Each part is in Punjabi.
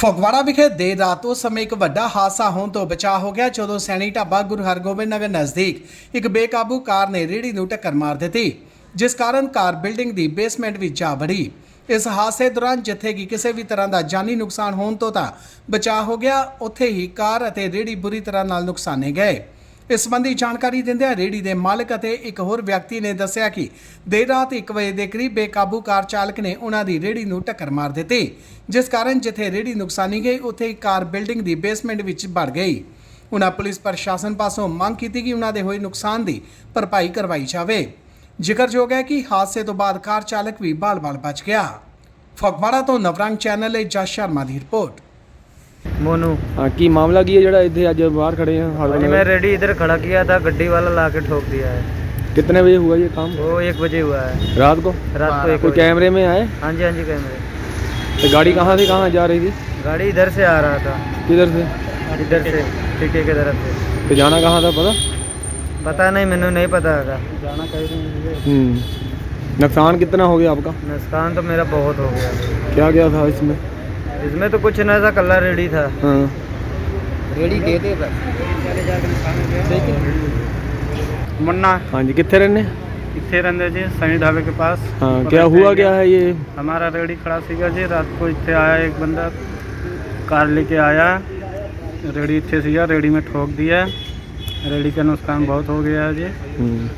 ਫਗਵਾੜਾ ਵਿਖੇ ਦੇਰ ਰਾਤ ਉਸ ਸਮੇਂ ਇੱਕ ਵੱਡਾ ਹਾਦਸਾ ਹੋਣ ਤੋਂ ਬਚਾ ਹੋ ਗਿਆ, ਜਦੋਂ ਸੈਣੀ ਢਾਬਾ ਗੁਰੂ ਹਰਗੋਬਿੰਦ ਨਗਰ ਨਜ਼ਦੀਕ ਇੱਕ ਬੇਕਾਬੂ ਕਾਰ ਨੇ ਰੇੜੀ ਨੂੰ ਟੱਕਰ ਮਾਰ ਦਿੱਤੀ, ਜਿਸ ਕਾਰਨ ਕਾਰ ਬਿਲਡਿੰਗ ਦੀ ਬੇਸਮੈਂਟ ਵਿੱਚ ਜਾ ਵੜੀ। ਇਸ ਹਾਦਸੇ ਦੌਰਾਨ ਜਿੱਥੇ ਕਿ ਕਿਸੇ ਵੀ ਤਰ੍ਹਾਂ ਦਾ ਜਾਨੀ ਨੁਕਸਾਨ ਹੋਣ ਤੋਂ ਤਾਂ ਬਚਾ ਹੋ ਗਿਆ, ਉੱਥੇ ਹੀ ਕਾਰ ਅਤੇ ਰੇੜੀ ਬੁਰੀ ਤਰ੍ਹਾਂ ਨਾਲ ਨੁਕਸਾਨੇ ਗਏ। ਇਸ ਸੰਬੰਧੀ ਜਾਣਕਾਰੀ ਦਿੰਦਿਆਂ ਰੇੜੀ ਦੇ ਮਾਲਕ ਅਤੇ ਇੱਕ ਹੋਰ ਵਿਅਕਤੀ ਨੇ ਦੱਸਿਆ ਕਿ ਦੇਰ ਰਾਤ 1 ਵਜੇ ਦੇ ਕਰੀਬ ਬੇਕਾਬੂ ਕਾਰ ਚਾਲਕ ਨੇ ਉਹਨਾਂ ਦੀ ਰੇੜੀ ਨੂੰ ਟੱਕਰ ਮਾਰ ਦਿੱਤੀ, ਜਿਸ ਕਾਰਨ ਜਿੱਥੇ ਰੇੜੀ ਨੁਕਸਾਨੀ ਗਈ, ਉੱਥੇ ਹੀ ਕਾਰ ਬਿਲਡਿੰਗ ਦੀ ਬੇਸਮੈਂਟ ਵਿੱਚ ਵੜ ਗਈ। ਉਹਨਾਂ ਪੁਲਿਸ ਪ੍ਰਸ਼ਾਸਨ ਪਾਸੋਂ ਮੰਗ ਕੀਤੀ ਕਿ ਉਹਨਾਂ ਦੇ ਹੋਏ ਨੁਕਸਾਨ ਦੀ ਭਰਪਾਈ ਕਰਵਾਈ ਜਾਵੇ। ਜ਼ਿਕਰਯੋਗ ਹੈ ਕਿ ਹਾਦਸੇ ਤੋਂ ਬਾਅਦ ਕਾਰ ਚਾਲਕ ਵੀ ਬਾਲ-ਬਾਲ ਬਚ ਗਿਆ। ਫਗਵਾੜਾ ਤੋਂ ਨਵਰੰਗ ਚੈਨਲ ਲਈ ਜਸ ਸ਼ਰਮਾ ਦੀ ਰਿਪੋਰਟ। मोनू। हाँ की मामला की है जड़ा इतने अज बाहर खड़े हैं भाई हड़बड़ मैं में। रेडी इधर खड़ा किया था गड्डी वाला ला के ठोक दिया है। कितने बजे हुआ ये काम? वो एक बजे हुआ है। रात को? रात को एक कोई बजे। कैमरे में आए? हाँ जी हाँ जी कैमरे। तो गाड़ी कहाँ से कहाँ जा रही थी? गाड़ी इधर से आ रहा था। किधर से? इधर से ठीके की तरफ़ से। तो जाना कहाँ था पता? पता नहीं मैंने नहीं पता था। जाना कहीं हम्म। नुकसान कितना हो गया आपका? नुकसान तो मेरा बहुत हो गया। क्या क्या था इसमें? इसमें तो कुछ ना था कलर रेडी था। हाँ। रेडी दे दे मुन्ना। हाँ जी कितने रहने? इतने रहने जी? सनी ढाबे के पास। हाँ तो क्या हुआ क्या है ये? हमारा रेडी खड़ा सीगा जी रात को इतने आया एक बंदा। कार लेके आया। रेडी इतने सीगा रेडी में ठोक दिया। रेडी का नुकसान बहुत हो गया है जी। हम्म।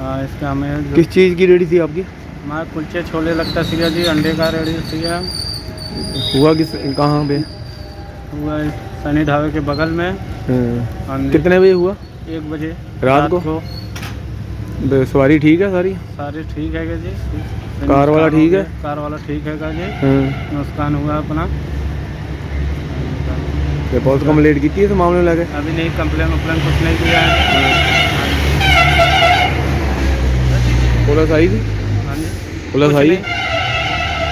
आ, इसका हमें किस चीज़ की रेडी थी आपकी? हमारा कुलचे छोले लगता सी जी अंडे का रेडी सी हुआ किस कहाँ पे? हुआ सनी ढाबे के बगल में। हाँ, हाँ कितने बजे हुआ? एक बजे। रात को? तो सवारी ठीक है सारी? सारे ठीक है जी कार वाला ठीक है? कार वाला ठीक है जी हाँ। नुकसान हुआ अपना। तो पुलिस कंप्लेंट की थी इस मामले में लगे। अभी नहीं कंप्लेन वम्प्लेन कुछ नहीं किया है। पुलिस आई थी? हाँ जी। पुलिस आई?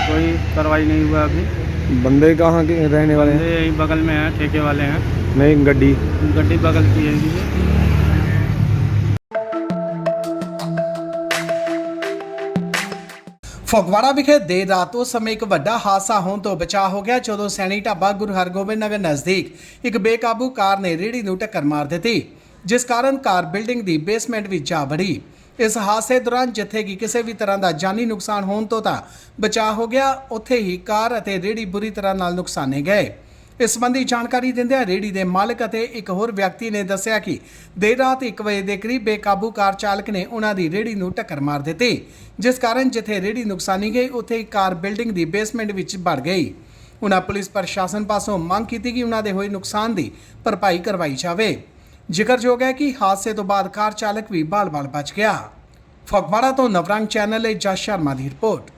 कोई कार्रवाई नहीं हुआ अभी बंदे कहाँ के रहने वाले हैं बंदे यही बगल में हैं ठेके वाले हैं नहीं गड्डी गड्डी बगल की है जी ਫਗਵਾੜਾ ਵਿਖੇ ਦੇਰ ਰਾਤ ਉਸ ਸਮੇਂ ਇੱਕ ਵੱਡਾ ਹਾਦਸਾ ਹੋਣ ਤੋਂ ਬਚਾ ਹੋ ਗਿਆ ਜਦੋਂ ਸੈਣੀ ਢਾਬਾ ਗੁਰੂ ਹਰਗੋਬਿੰਦ ਨਗਰ ਨਜ਼ਦੀਕ ਇੱਕ ਬੇਕਾਬੂ ਕਾਰ ਨੇ ਰੇੜੀ ਨੂੰ ਟੱਕਰ ਮਾਰ ਦਿੱਤੀ ਜਿਸ ਕਾਰਨ ਕਾਰ ਬਿਲਡਿੰਗ ਦੀ ਬੇਸਮੈਂਟ ਵਿੱਚ ਜਾ ਵੜੀ ਇਸ ਹਾਦਸੇ ਦੌਰਾਨ ਜਿੱਥੇ ਕਿ ਕਿਸੇ ਵੀ ਤਰ੍ਹਾਂ ਦਾ ਜਾਨੀ ਨੁਕਸਾਨ ਹੋਣ ਤੋਂ ਤਾਂ ਬਚਾਅ ਹੋ ਗਿਆ, ਉੱਥੇ ਹੀ ਕਾਰ ਅਤੇ ਰੇੜੀ ਬੁਰੀ ਤਰ੍ਹਾਂ ਨਾਲ ਨੁਕਸਾਨੇ ਗਏ। ਇਸ ਸੰਬੰਧੀ ਜਾਣਕਾਰੀ ਦਿੰਦਿਆਂ ਰੇੜੀ ਦੇ ਮਾਲਕ ਅਤੇ ਇੱਕ ਹੋਰ ਵਿਅਕਤੀ ਨੇ ਦੱਸਿਆ ਕਿ ਦੇਰ ਰਾਤ 1 ਵਜੇ ਦੇ ਕਰੀਬ ਬੇਕਾਬੂ ਕਾਰ ਚਾਲਕ ਨੇ ਉਹਨਾਂ ਦੀ ਰੇੜੀ ਨੂੰ ਟੱਕਰ ਮਾਰ ਦਿੱਤੀ, ਜਿਸ ਕਾਰਨ ਜਿੱਥੇ ਰੇੜੀ ਨੁਕਸਾਨੀ ਗਈ, ਉੱਥੇ ਹੀ ਕਾਰ ਬਿਲਡਿੰਗ ਦੀ ਬੇਸਮੈਂਟ ਵਿੱਚ ਵੜ ਗਈ। ਉਹਨਾਂ ਪੁਲਿਸ ਪ੍ਰਸ਼ਾਸਨ ਪਾਸੋਂ ਮੰਗ ਕੀਤੀ ਕਿ ਉਹਨਾਂ ਦੇ ਹੋਏ ਨੁਕਸਾਨ ਦੀ ਭਰਪਾਈ ਕਰਵਾਈ ਜਾਵੇ। ਜ਼ਿਕਰਯੋਗ ਹੈ ਕਿ ਹਾਦਸੇ ਤੋਂ ਬਾਅਦ ਕਾਰ ਚਾਲਕ ਵੀ ਬਾਲ-ਬਾਲ ਬਚ ਗਿਆ। ਫਗਵਾੜਾ ਤੋਂ ਨਵਰੰਗ ਚੈਨਲ ਲਈ ਜਸ ਸ਼ਰਮਾ ਦੀ ਰਿਪੋਰਟ।